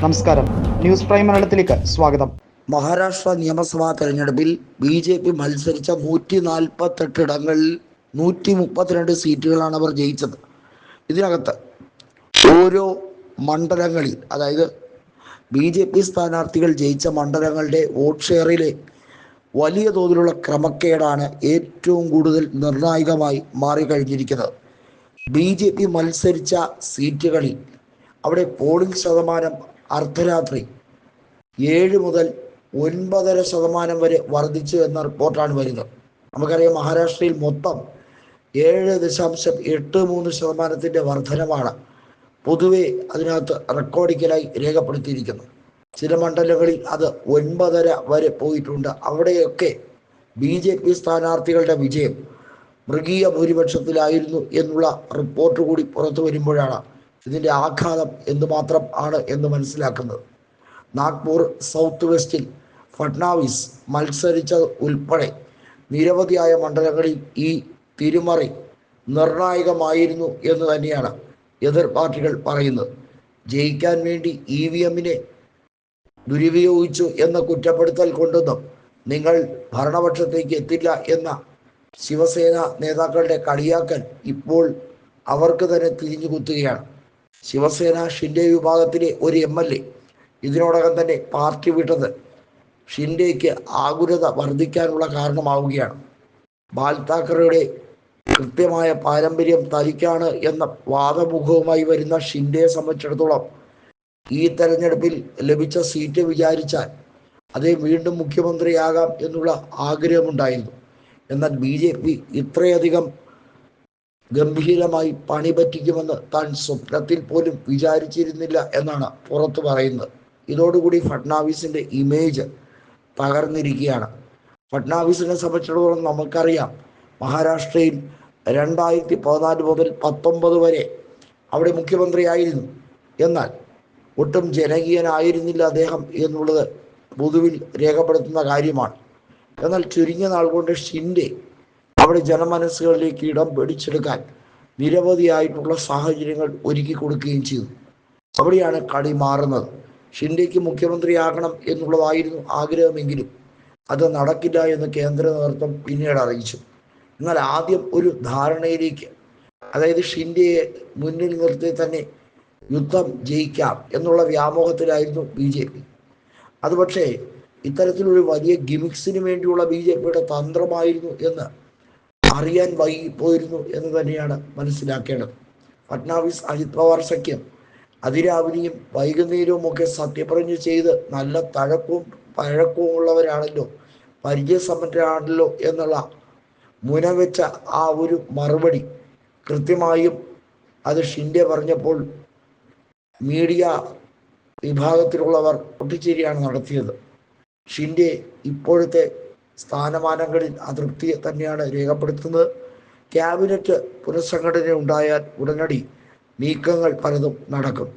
നമസ്കാരം. News prime മലയാളത്തിലേക്ക് സ്വാഗതം. മഹാരാഷ്ട്ര നിയമസഭാ തെരഞ്ഞെടുപ്പിൽ ബി ജെ പി മത്സരിച്ച നൂറ്റി നാൽപ്പത്തെട്ട് ഇടങ്ങളിൽ നൂറ്റി മുപ്പത്തിരണ്ട് സീറ്റുകളാണ് അവർ ജയിച്ചത്. ഇതിനകത്ത് ഓരോ മണ്ഡലങ്ങളിൽ അതായത് ബി ജെ പി സ്ഥാനാർത്ഥികൾ ജയിച്ച മണ്ഡലങ്ങളുടെ വോട്ട് ഷെയറിലെ വലിയ തോതിലുള്ള ക്രമക്കേടാണ് ഏറ്റവും കൂടുതൽ നിർണായകമായി മാറിക്കഴിഞ്ഞിരിക്കുന്നത്. ബി ജെ പി മത്സരിച്ച സീറ്റുകളിൽ അവിടെ പോളിംഗ് ശതമാനം അർദ്ധരാത്രി. ഏഴ് മുതൽ ഒൻപതര ശതമാനം വരെ വർദ്ധിച്ചു എന്ന റിപ്പോർട്ടാണ് വരുന്നത്. നമുക്കറിയാം മഹാരാഷ്ട്രയിൽ മൊത്തം ഏഴ് ദശാംശം എട്ട് മൂന്ന് ശതമാനത്തിന്റെ വർധനമാണ് പൊതുവെ അതിനകത്ത് റെക്കോർഡിക്കലായി രേഖപ്പെടുത്തിയിരിക്കുന്നത്. ചില മണ്ഡലങ്ങളിൽ അത് ഒൻപതര വരെ പോയിട്ടുണ്ട്. അവിടെയൊക്കെ ബി ജെ പി സ്ഥാനാർത്ഥികളുടെ വിജയം മൃഗീയ ഭൂരിപക്ഷത്തിലായിരുന്നു എന്നുള്ള റിപ്പോർട്ട് കൂടി പുറത്തു വരുമ്പോഴാണ് ഇതിന്റെ ആഘാതം എന്തുമാത്രം ആണ് എന്ന് മനസ്സിലാക്കുന്നത്. നാഗ്പൂർ സൗത്ത് വെസ്റ്റിൽ ഫട്നാവിസ് മത്സരിച്ചത് ഉൾപ്പെടെ നിരവധിയായ മണ്ഡലങ്ങളിൽ ഈ തിരിമറി നിർണായകമായിരുന്നു എന്ന് തന്നെയാണ് എതിർ പാർട്ടികൾ പറയുന്നത്. ജയിക്കാൻ വേണ്ടി ഇ വി എമ്മിനെ ദുരുപയോഗിച്ചു എന്ന കുറ്റപ്പെടുത്തൽ കൊണ്ടൊന്നും നിങ്ങൾ ഭരണപക്ഷത്തേക്ക് എത്തില്ല എന്ന ശിവസേന നേതാക്കളുടെ കളിയാക്കൽ ഇപ്പോൾ അവർക്ക് തന്നെ തിരിഞ്ഞു കുത്തുകയാണ് ശിവസേന ഷിൻഡെ വിഭാഗത്തിലെ ഒരു എം എൽ എ ഇതിനോടകം തന്നെ പാർട്ടി വിട്ടത് ഷിൻഡേക്ക് ആകുലത വർദ്ധിക്കാനുള്ള കാരണമാവുകയാണ്. ബാൽ താക്കറയുടെ കൃത്യമായ പാരമ്പര്യം തനിക്കാണ് എന്ന വാദമുഖവുമായി വരുന്ന ഷിൻഡയെ സംബന്ധിച്ചിടത്തോളം ഈ തെരഞ്ഞെടുപ്പിൽ ലഭിച്ച സീറ്റ് വിചാരിച്ചാൽ അതേ വീണ്ടും മുഖ്യമന്ത്രിയാകാം എന്നുള്ള ആഗ്രഹമുണ്ടായിരുന്നു. എന്നാൽ ബി ജെ പി ഇത്രയധികം ഗംഭീരമായി പണി പറ്റിക്കുമെന്ന് താൻ സ്വപ്നത്തിൽ പോലും വിചാരിച്ചിരുന്നില്ല എന്നാണ് പുറത്തു പറയുന്നത്. ഇതോടുകൂടി ഫട്നാവിസിന്റെ ഇമേജ് തകർന്നിരിക്കുകയാണ്. ഫട്നാവിസിനെ സംബന്ധിച്ചിടത്തോളം നമുക്കറിയാം മഹാരാഷ്ട്രയിൽ രണ്ടായിരത്തി പതിനാല് മുതൽ പത്തൊമ്പത് വരെ അവിടെ മുഖ്യമന്ത്രിയായിരുന്നു. എന്നാൽ ഒട്ടും ജനകീയനായിരുന്നില്ല അദ്ദേഹം എന്നുള്ളത് പൊതുവിൽ രേഖപ്പെടുത്തുന്ന കാര്യമാണ്. എന്നാൽ ചുരുങ്ങിയ നാൾ കൊണ്ട് ഷിൻഡെ അവിടെ ജനമനസ്സുകളിലേക്ക് ഇടം പിടിച്ചെടുക്കാൻ നിരവധിയായിട്ടുള്ള സാഹചര്യങ്ങൾ ഒരുക്കി കൊടുക്കുകയും ചെയ്തു. അവിടെയാണ് കളി മാറുന്നത്. ഷിൻഡേക്ക് മുഖ്യമന്ത്രിയാകണം എന്നുള്ളതായിരുന്നു ആഗ്രഹമെങ്കിലും അത് നടക്കില്ല എന്ന് കേന്ദ്ര നേതൃത്വം പിന്നീട് അറിയിച്ചു. എന്നാൽ ആദ്യം ഒരു ധാരണയിലേക്ക് അതായത് ഷിൻഡെയെ മുന്നിൽ നിർത്തി തന്നെ യുദ്ധം ജയിക്കാം എന്നുള്ള വ്യാമോഹത്തിലായിരുന്നു ബി ജെ പി. അത് പക്ഷേ ഇത്തരത്തിലൊരു വലിയ ഗിമിക്സിന് വേണ്ടിയുള്ള ബി ജെ പിയുടെ തന്ത്രമായിരുന്നു എന്ന് അറിയാൻ വൈകിപ്പോയിരുന്നു എന്ന് തന്നെയാണ് മനസ്സിലാക്കേണ്ടത്. ഫട്നാവിസ് അജിത് പവാർ സഖ്യം. അതിരാവിലെയും വൈകുന്നേരവും ഒക്കെ സത്യപ്രതിജ്ഞ ചെയ്ത് നല്ല തഴക്കവും പഴക്കവും ഉള്ളവരാണല്ലോ. പരിചയസമ്പന്നരാണല്ലോ എന്നുള്ള മുനവെച്ച ആ ഒരു മറുപടി. കൃത്യമായും അത് ഷിൻഡെ പറഞ്ഞപ്പോൾ മീഡിയ വിഭാഗത്തിലുള്ളവർ പൊട്ടിച്ചേരിയാണ് നടത്തിയത്. ഷിൻഡെ ഇപ്പോഴത്തെ സ്ഥാനമാനങ്ങളിൽ അതൃപ്തി തന്നെയാണ് രേഖപ്പെടുത്തുന്നത്. ക്യാബിനറ്റ് പുനഃസംഘടന ഉണ്ടായാൽ ഉടനടി നീക്കങ്ങൾ പലതും നടക്കും.